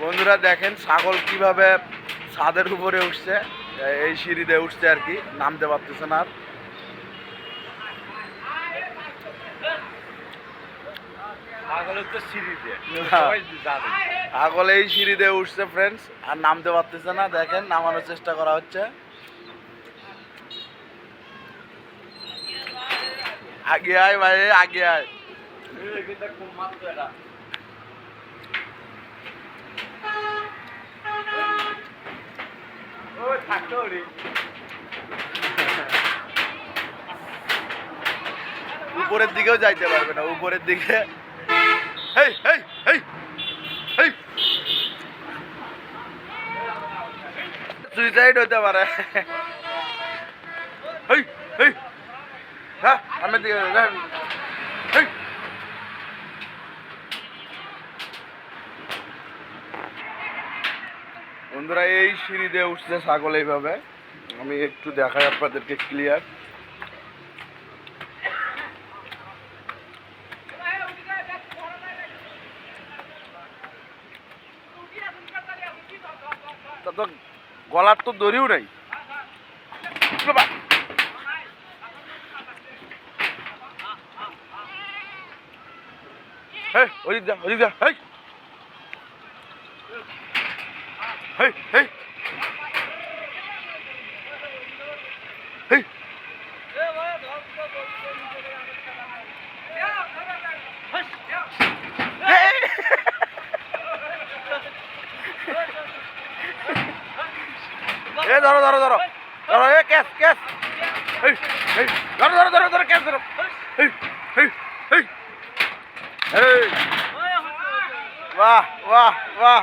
বন্ধুরা দেখেন ছাগল কীভাবে ছাদের উপরে উঠছে এই সিঁড়িতে উঠছে আর কি নামতে পারতেছে না আর। সিঁড়িতে হ্যাঁ। এই সিঁড়িতে উঠছে ফ্রেন্ডস আর নামতে পারতেছে না। দেখেন নামানোর চেষ্টা করা হচ্ছে। আগে আয় ভাই আগে আয়। উপরের দিকেও যাইতে পারবে না, উপরের দিকে। হেই হেই হেই হেই। সুইসাইড হতে পারে। হেই হেই। হ্যাঁ সামনের দিকে বন্ধুরা এই সিঁড়ি দিয়ে উঠছে ছাগল এইভাবে আমি একটু দেখাই আপনাদেরকে ক্লিয়ার তা গলার তো দড়িও নাই। হেই, ওদিক যা, ওদিক যা, হেই। হেই। হেই। হেই। এ ধরো ধরো ধরো। ধরো এ ক্যাশ ক্যাশ এই এই ধরো ধরো ধরো ধরো ক্যাশ ধরো। এই এই এই বাহ বাহ বাহ।